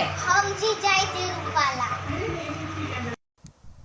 સમજી જાય તે રૂપાલા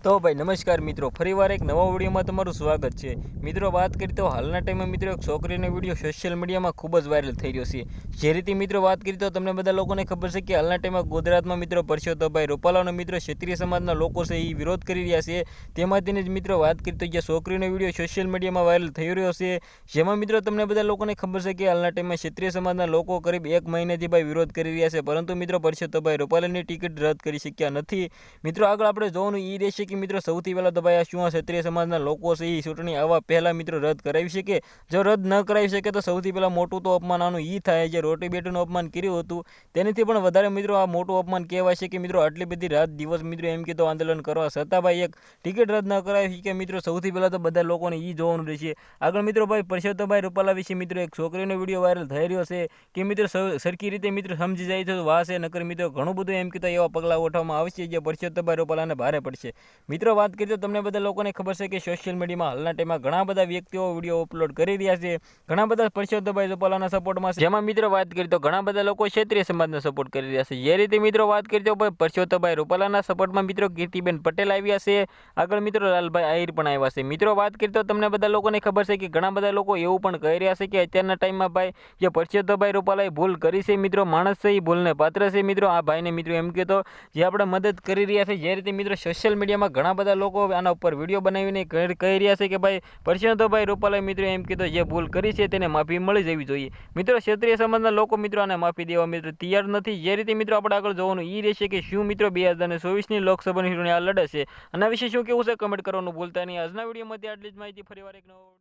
તો ભાઈ નમસ્કાર મિત્રો, ફરીવાર એક નવા વિડીયોમાં તમારું સ્વાગત છે. મિત્રો, વાત કરી તો હાલના ટાઈમમાં મિત્રો એક છોકરીનો વીડિયો સોશિયલ મીડિયામાં ખૂબ જ વાયરલ થઈ રહ્યો છે. જે રીતે મિત્રો વાત કરી તો તમને બધા લોકોને ખબર છે કે હાલના ટાઈમમાં ગુજરાતમાં મિત્રો પરસોત્તભાઈ રૂપાલાનો મિત્રો ક્ષત્રિય સમાજના લોકો છે એ વિરોધ કરી રહ્યા છે. તેમાંથી જ મિત્રો વાત કરી તો જે છોકરીનો વીડિયો સોશિયલ મીડિયામાં વાયરલ થઈ રહ્યો છે, જેમાં મિત્રો તમને બધા લોકોને ખબર છે કે હાલના ટાઈમમાં ક્ષત્રિય સમાજના લોકો કરીબ એક મહિનાથી ભાઈ વિરોધ કરી રહ્યા છે. પરંતુ મિત્રો પરસોત્તભાઈ રૂપાલાની ટિકિટ રદ કરી શક્યા નથી. મિત્રો આગળ આપણે જોવાનું એ રહેશે કે મિત્રો, સૌથી પહેલાં તો ભાઈ આ શું ક્ષત્રિય સમાજના લોકો છે એ ચૂંટણી આવવા પહેલાં મિત્રો રદ કરાવી શકે? જો રદ ન કરાવી શકે તો સૌથી પહેલાં મોટું તો અપમાન આનું એ થાય જે રોટી બેટનું અપમાન કર્યું હતું. તેનાથી પણ વધારે મિત્રો આ મોટું અપમાન કહેવાય છે કે મિત્રો આટલી બધી રાત દિવસ મિત્રો એમ કીધું આંદોલન કરવા છતાં ભાઈ એક ટિકિટ રદ ન કરાવી શકે મિત્રો, સૌથી પહેલાં તો બધા લોકોને એ જોવાનું રહેશે. આગળ મિત્રો ભાઈ પરસોત્તમભાઈ રૂપાલા વિશે મિત્રો એક છોકરીનો વીડિયો વાયરલ થઈ રહ્યો છે કે મિત્રો સરખી રીતે મિત્રો સમજી જાય તો વાસે નકર મિત્રો ઘણું બધું એમ કીધું એવા પગલાં ઉઠાવવામાં આવશે જે પરસોત્તમભાઈ રૂપાલાને ભારે પડશે. મિત્રો, વાત કરીએ તો તમને બધા લોકોને ખબર છે કે સોશિયલ મીડિયામાં હાલના ટાઈમમાં ઘણા બધા વ્યક્તિઓ વીડિયો અપલોડ કરી રહ્યા છે. ઘણા બધા પરસોત્તમભાઈ રૂપાલાના સપોર્ટમાં જેમાં મિત્રો, વાત કરીએ તો ઘણા બધા લોકો ક્ષેત્રીય સમાજનો સપોર્ટ કરી રહ્યા છે. જે રીતે મિત્રો, વાત કરીએ તો ભાઈ પરસોત્તમભાઈ રૂપાલાના સપોર્ટમાં મિત્રો કીર્તિબેન પટેલ આવ્યા છે. આગળ મિત્રો, લાલભાઈ આહિર પણ આવ્યા છે. મિત્રો, વાત કરીએ તો તમને બધા લોકોને ખબર છે કે ઘણા બધા લોકો એવું પણ કહી રહ્યા છે કે અત્યારના ટાઈમમાં ભાઈ જે પરસોત્તમભાઈ રૂપાલાએ ભૂલ કરી છે, મિત્રો, માણસ છે, એ ભૂલને પાત્ર છે. મિત્રો, આ ભાઈને મિત્રો એમ કહેતો જે આપણે મદદ કરી રહ્યા છે. જે રીતે મિત્રો સોશિયલ મીડિયામાં ઘણા બધા લોકો આના ઉપર વીડિયો બનાવીને કહી રહ્યા છે કે ભાઈ પરસોત્તમભાઈ રૂપાલાએ મિત્રો એમ કીધું, જે ભૂલ કરી છે તેને માફી મળી જવી જોઈએ. મિત્રો, ક્ષેત્રીય સમાજના લોકો મિત્રો આને માફી દેવા મિત્રો તૈયાર નથી. જે રીતે મિત્રો આપણે આગળ જોવાનું એ રહેશે કે શું મિત્રો બે હજાર ચોવીસની લોકસભાની ચૂંટણી આ લડે છે. આના વિશે શું કેવું છે, કમેન્ટ કરવાનું ભૂલતા નહીં. આજના વિડીયોમાંથી આટલી જ માહિતી, ફરીવાર એક નવો